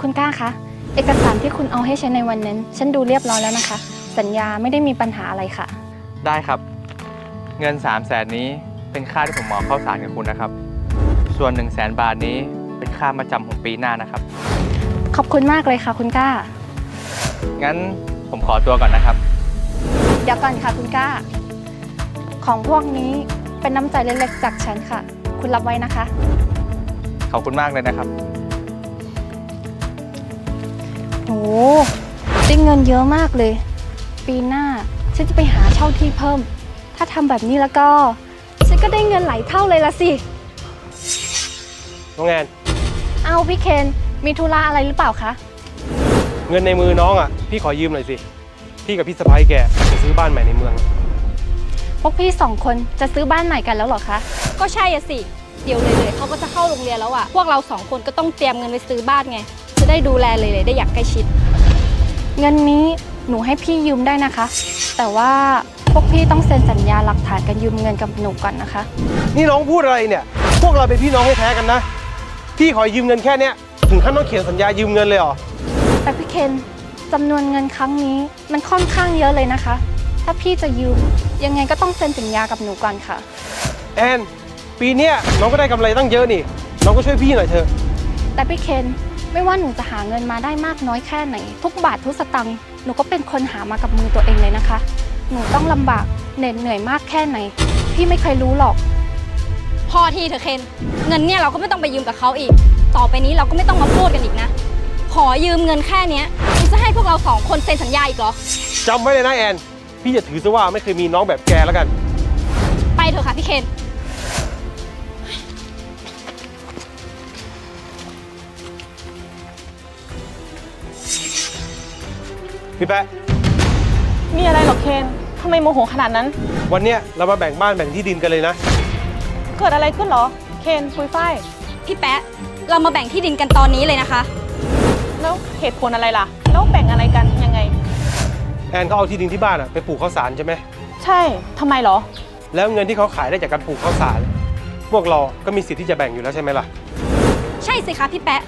คุณกล้าคะ เอกสารที่คุณเอาให้ฉันในวันนั้น ฉันดูเรียบร้อยแล้วนะคะ สัญญาไม่ได้มีปัญหาอะไรค่ะ ได้ครับ เงิน 3 0 0แสนนี้เป็นค่าที่ผมเหมาเข้าสารกับคุณนะครับ ส่วน 1 0 0 0 0แสนบาทนี้เป็นค่ามาจำของปีหน้านะครับ ขอบคุณมากเลยค่ะ คุณกล้า งั้นผมขอตัวก่อนนะครับ เดี๋ยวก่อนค่ะคุณกล้า ของพวกนี้เป็นน้ำใจเล็กๆจากฉันค่ะ คุณรับไว้นะคะ ขอบคุณมากเลยนะครับ โหได้เงินเยอะมากเลย ปีหน้าฉันจะไปหาเช่าที่เพิ่ม ถ้าทำแบบนี้แล้วก็ ฉันก็ได้เงินหลายเท่าเลยละสิ น้องแอนเอาพี่เคน มีธุระอะไรหรือเปล่าคะ เงินในมือน้องอะ พี่ขอยืมหน่อยสิ พี่กับพี่สะพ้ายแกจะซื้อบ้านใหม่ในเมือง พวกพี่สองคนจะซื้อบ้านใหม่กันแล้วเหรอคะ ก็ใช่อะสิ เดี๋ยวเลยๆเขาก็จะเข้าโรงเรียนแล้วอะพวกเราสองคนก็ต้องเตรียมเงินไปซื้อบ้านไงจะ ได้ดูแลเลยๆได้อย่างใกล้ชิด เงินนี้หนูให้พี่ยืมได้นะคะ แต่ว่าพวกพี่ต้องเซ็นสัญญาหลักฐานการยืมเงินกับหนูก่อนนะคะ นี่น้องพูดอะไรเนี่ย พวกเราเป็นพี่น้องแท้ๆกันนะ พี่ขอยืมเงินแค่เนี้ยถึงขั้นต้องเขียนสัญญายืมเงินเลยเหรอ แต่พี่เคนจำนวนเงินครั้งนี้มันค่อนข้างเยอะเลยนะคะ ถ้าพี่จะยืมยังไงก็ต้องเซ็นสัญญากับหนูก่อนค่ะ แอน ปีเนี้ยน้องก็ได้กำไรตั้งเยอะนี่ น้องก็ช่วยพี่หน่อยเถอะ แต่พี่เคน ไม่ว่าหนูจะหาเงินมาได้มากน้อยแค่ไหน ทุกบาททุกสตังค์หนูก็เป็นคนหามากับมือตัวเองเลยนะคะ หนูต้องลำบากเหน็ดเหนื่อยมากแค่ไหน พี่ไม่เคยรู้หรอก พอทีเถอะเคน เงินเนี่ยเราก็ไม่ต้องไปยืมกับเขาอีก ต่อไปนี้เราก็ไม่ต้องมาพูดกันอีกนะ ขอยืมเงินแค่เนี้ยคุณจะให้พวกเราสองคนเซ็นสัญญาอีกเหรอ จำไว้เลยนะแอน พี่จะถือซะว่าไม่เคยมีน้องแบบแกแล้วกัน ไปเถอะค่ะพี่เคน พี่แปะมีอะไรหรอเคนทำไมโมโหขนาดนั้น วันเนี้ยเรามาแบ่งบ้านแบ่งที่ดินกันเลยนะ เกิดอะไรขึ้นเหรอ เคนปุยฝ้ายพี่แปะ เรามาแบ่งที่ดินกันตอนนี้เลยนะคะ แล้วเหตุผลอะไรล่ะ แล้วแบ่งอะไรกันยังไง แอนเขาเอาที่ดินที่บ้านอะไปปลูกข้าวสารใช่ไหม ใช่ทำไมเหรอ แล้วเงินที่เขาขายได้จากการปลูกข้าวสาร พวกเราก็มีสิทธิ์ที่จะแบ่งอยู่แล้วใช่ไหมล่ะ ใช่สิคะพี่แปะ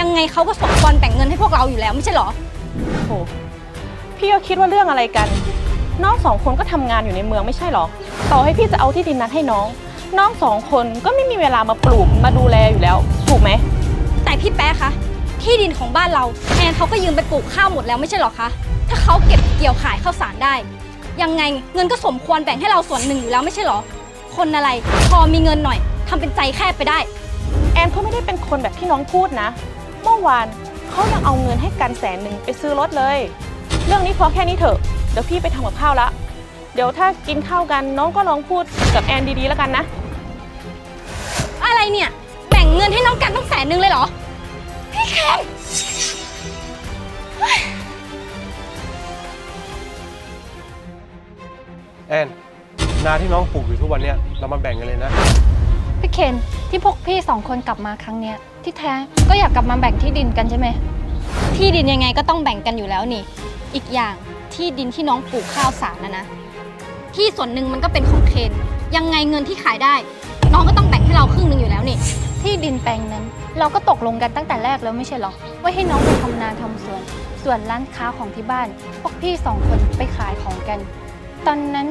ยังไงเขาก็สมควรแบ่งเงินให้พวกเราอยู่แล้วไม่ใช่เหรอ โห พี่ก็คิดว่าเรื่องอะไรกัน น้องสองคนก็ทำงานอยู่ในเมืองไม่ใช่เหรอ ต่อให้พี่จะเอาที่ดินนั้นให้น้อง น้องสองคนก็ไม่มีเวลามาปลูกมาดูแลอยู่แล้ว ถูกไหม แต่พี่แป๊ะคะ ที่ดินของบ้านเราแอนเขาก็ยืมไปปลูกข้าวหมดแล้วไม่ใช่เหรอคะ ถ้าเขาเก็บเกี่ยวขายข้าวสารได้ ยังไงเงินก็สมควรแบ่งให้เราส่วนหนึ่งอยู่แล้วไม่ใช่เหรอ คนอะไรพอมีเงินหน่อยทำเป็นใจแคบไปได้ แอนเขาไม่ได้เป็นคนแบบที่น้องพูดนะ เมื่อวานเขายังเอาเงินให้กันแสนหนึ่งไปซื้อรถเลย เรื่องนี้พอแค่นี้เถอะ เดี๋ยวพี่ไปทำกับข้าวละ เดี๋ยวถ้ากินข้าวกันน้องก็ลองพูดกับแอนดีๆแล้วกันนะ อะไรเนี่ย แบ่งเงินให้น้องกันต้องแสนหนึ่งเลยเหรอ พี่เคนแอนนาที่น้องปลูกอยู่ทุกวันเนี้ยเรามาแบ่งกันเลยนะ พี่เคนที่พวกพี่สองคนกลับมาครั้งเนี้ยที่แท้ก็อยากกลับมาแบ่งที่ดินกันใช่ไหม ที่ดินยังไงก็ต้องแบ่งกันอยู่แล้วนี่ อีกอย่างที่ดินที่น้องปลูกข้าวสารนะนะ ที่ส่วนหนึ่งมันก็เป็นของเคน ยังไงเงินที่ขายได้ น้องก็ต้องแบ่งให้เราครึ่งหนึ่งอยู่แล้วนี่ ที่ดินแปลงนั้น เราก็ตกลงกันตั้งแต่แรกแล้วไม่ใช่หรอว่าให้น้องไปทำนาทำสวน ส่วนร้านค้าของที่บ้าน พวกพี่สองคนไปขายของกัน ตอนนั้น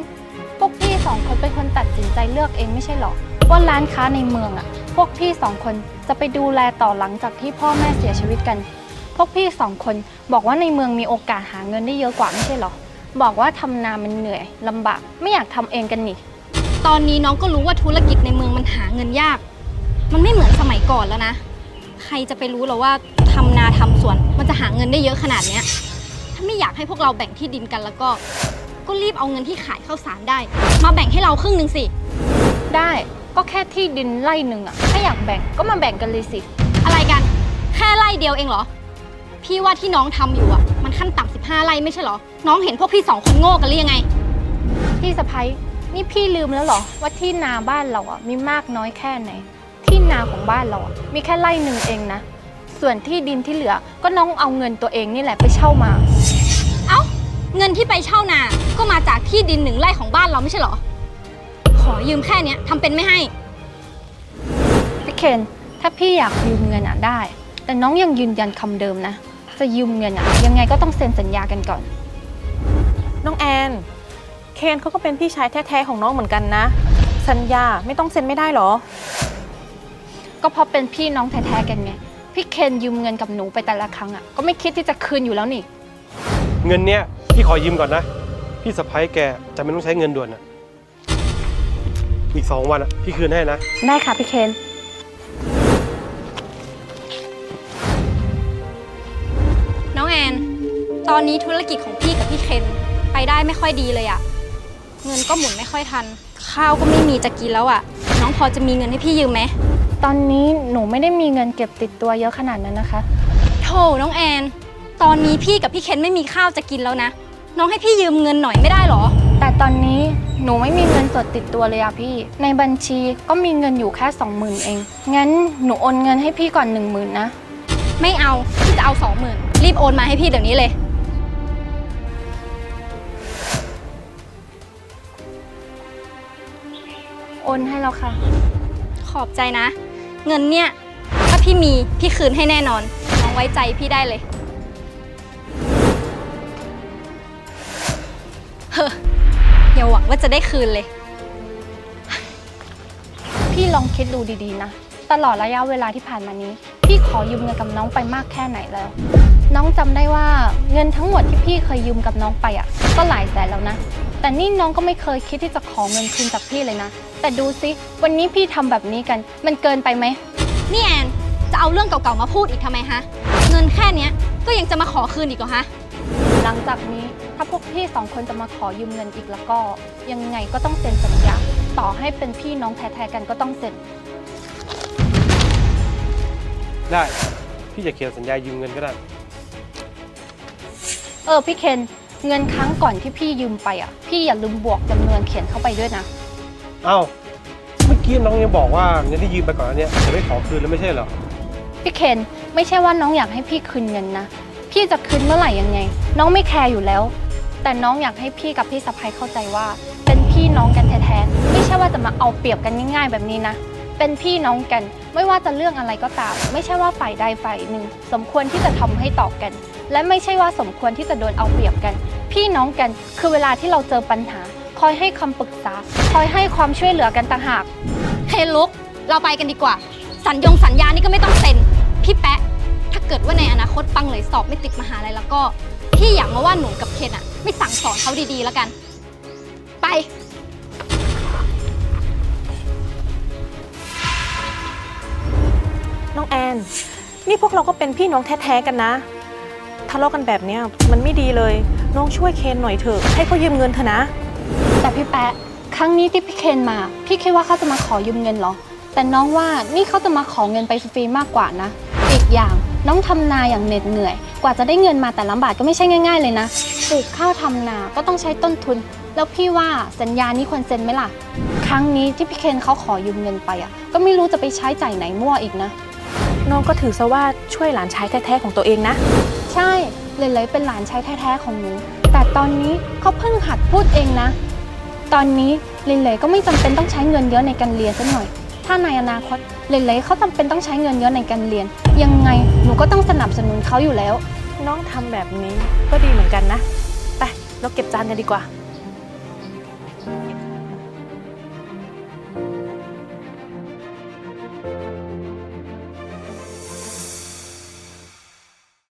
พวกพี่สองคนเป็นคนตัดสินใจเลือกเองไม่ใช่หรอว่าร้านค้าในเมืองอะ พวกพี่สองคนจะไปดูแลต่อหลังจากที่พ่อแม่เสียชีวิตกัน วกพี่สองคนบอกว่าในเมืองมีโอกาสหาเงินได้เยอะกว่าไม่ใช่เหรอ บอกว่าทำนามันเหนื่อยลำบากไม่อยากทำเองกันนี่ ตอนนี้น้องก็รู้ว่าธุรกิจในเมืองมันหาเงินยาก มันไม่เหมือนสมัยก่อนแล้วนะ ใครจะไปรู้หรอว่าทำนาทำสวนมันจะหาเงินได้เยอะขนาดเนี้ย ถ้าไม่อยากให้พวกเราแบ่งที่ดินกันแล้วก็ ก็รีบเอาเงินที่ขายข้าวสารได้ มาแบ่งให้เราครึ่งหนึ่งสิ ได้ก็แค่ที่ดินไร่หนึ่งอะถ้าอยากแบ่งก็มาแบ่งกันเลยสิ อะไรกัน แค่ไร่เดียวเองเหรอ พี่ว่าที่น้องทำอยู่อะ มันขั้นต่ำสิบห้าไร่ไม่ใช่เหรอ น้องเห็นพวกพี่สองคนโง่กันหรือยังไง พี่สะพ้ยนี่พี่ลืมแล้วเหรอ ว่าที่นาบ้านเราอะมีมากน้อยแค่ไหน ที่นาของบ้านเราอะมีแค่ไร่หนึ่งเองนะ ส่วนที่ดินที่เหลือก็น้องเอาเงินตัวเองนี่แหละไปเช่ามา เอ้า เงินที่ไปเช่านา ก็มาจากที่ดินหนึ่งไร่ของบ้านเราไม่ใช่เหรอ ขอยืมแค่เนี้ยทำเป็นไม่ให้ พี่เคน ถ้าพี่อยากยืมเงินอะได้ แต่แต่น้องยังยืนยันคำเดิมนะ จะยืมเงินอะยังไงก็ต้องเซ็นสัญญากันก่อน น้องแอน เคนเขาก็เป็นพี่ชายแท้ๆของน้องเหมือนกันนะ สัญญาไม่ต้องเซ็นไม่ได้เหรอ ก็เพราะเป็นพี่น้องแท้ๆกันไงพี่เคนยืมเงินกับหนูไปแต่ละครั้งอะก็ไม่คิดที่จะคืนอยู่แล้วนี่ เงินเนี้ยพี่ขอยืมก่อนนะ พี่สะพ้ายแกจะไม่ต้องใช้เงินด่วนอะอีกสองวันอะพี่คืนให้นะ ได้ค่ะพี่เคน อนนี้ธุรกิจของพี่กับพี่เคนไปได้ไม่ค่อยดีเลยอะเงินก็หมุนไม่ค่อยทัน ข้าวก็ไม่มีจะกินแล้วอะน้องพอจะมีเงินให้พี่ยืมไหมตอนนี้หนูไม่ได้มีเงินเก็บติดตัวเยอะขนาดนั้นนะคะโธ่น้องแอน ตอนนี้พี่กับพี่เคนไม่มีข้าวจะกินแล้วนะ น้องให้พี่ยืมเงินหน่อยไม่ได้เหรอ แต่ตอนนี้หนูไม่มีเงินสดติดตัวเลยอะพี่ ในบัญชีก็มีเงินอยู่แค่สองหมื่นเอง งั้นหนูโอนเงินให้พี่ก่อนหนึ่งหมื่นนะ ไม่เอา พี่จะเอาสองหมื่นรีบโอนมาให้พี่เดี๋ยวนี้เลย โอนให้แล้วค่ะ ขอบใจนะ เงินเนี่ย ถ้าพี่มีพี่คืนให้แน่นอนน้องไว้ใจพี่ได้เลย เฮ้ออย่าหวังว่าจะได้คืนเลย พี่ลองคิดดูดีๆนะ ตลอดระยะเวลาที่ผ่านมานี้ พี่ขอยืมเงินกับน้องไปมากแค่ไหนแล้ว น้องจำได้ว่าเงินทั้งหมดที่พี่เคยยืมกับน้องไปอะ ก็หลายแสนแล้วนะ แต่นี่น้องก็ไม่เคยคิดที่จะขอเงินคืนจากพี่เลยนะ แต่ดูสิวันนี้พี่ทำแบบนี้กัน มันเกินไปไหม นี่แอนจะเอาเรื่องเก่าๆมาพูดอีกทำไมฮะ เงินแค่เนี้ยก็ยังจะมาขอคืนอีกเหรอฮะ หลังจากนี้ถ้าพวกพี่สองคนจะมาขอยืมเงินอีกแล้วก็ ยังไงก็ต้องเซ็นสัญญา ต่อให้เป็นพี่น้องแท้ๆกันก็ต้องเซ็น ได้ พี่จะเขียนสัญญายืมเงินก็ได้ เออพี่เคน เงินครั้งก่อนที่พี่ยืมไปอะ พี่อย่าลืมบวกจำนวนเขียนเข้าไปด้วยนะ เอ้าเมื่อกี้น้องยังบอกว่าเงินที่ยืมไปก่อนอันเนี้ยจะไม่ขอคืนแล้วไม่ใช่เหรอ พี่เคนไม่ใช่ว่าน้องอยากให้พี่คืนเงินนะ พี่จะคืนเมื่อไหร่ยังไง น้องไม่แคร์อยู่แล้ว แต่น้องอยากให้พี่กับพี่สะพ้ยเข้าใจว่า เป็นพี่น้องกันแท้ๆ ไม่ใช่ว่าจะมาเอาเปรียบกันง่ายๆแบบนี้นะ เป็นพี่น้องกันไม่ว่าจะเรื่องอะไรก็ตาม ไม่ใช่ว่าฝ่ายใดฝ่ายหนึ่ง สมควรที่จะทำให้ตอบกัน และไม่ใช่ว่าสมควรที่จะโดนเอาเปรียบกัน พี่น้องกันคือเวลาที่เราเจอปัญหา คอยให้คำปรึกษา คอยให้ความช่วยเหลือกันต่างหาก เฮ้ยลุก เราไปกันดีกว่า สัญญงสัญญานี่ก็ไม่ต้องเซ็น พี่แปะ ถ้าเกิดว่าในอนาคตปังเลยสอบไม่ติดมหาลัยแล้วก็ พี่อยากมาว่าหนูกับเคนอะไม่สั่งสอนเขาดีๆแล้วกัน ไป น้องแอน นี่พวกเราก็เป็นพี่น้องแท้ๆกันนะ ทะเลาะกันแบบเนี้ยมันไม่ดีเลย น้องช่วยเคนหน่อยเถอะ ให้เขายืมเงินเถอะนะ แต่พี่แปะครั้งนี้ที่พี่เคนมา พี่คิดว่าเขาจะมาขอยืมเงินเหรอ แต่น้องว่านี่เขาจะมาขอเงินไปฟรีๆมากกว่านะ อีกอย่างน้องทำนาอย่างเหน็ดเหนื่อย กว่าจะได้เงินมาแต่ละบาทก็ไม่ใช่ง่าย ๆ เลยนะปลูกข้าวทำนาก็ต้องใช้ต้นทุน แล้วพี่ว่าสัญญานี้ควรเซ็นไหมล่ะ ครั้งนี้ที่พี่เคนเขาขอยืมเงินไปอะ ก็ไม่รู้จะไปใช้จ่ายไหนมั่วอีกนะ น้องก็ถือซะว่าช่วยหลานชายแท้ๆของตัวเองนะ ใช่ เลยเลยเป็นหลานชายแท้ๆของหนู แต่ตอนนี้เขาเพิ่งหัดพูดเองนะ ตอนนี้ลินเลยก็ไม่จำเป็นต้องใช้เงินเยอะในการเรียนสักหน่อย ถ้าในอนาคตลินเลยเขาจำเป็นต้องใช้เงินเยอะในการเรียน ยังไงหนูก็ต้องสนับสนุนเขาอยู่แล้ว น้องทำแบบนี้ก็ดีเหมือนกันนะ ไป เราเก็บจานกันดีกว่า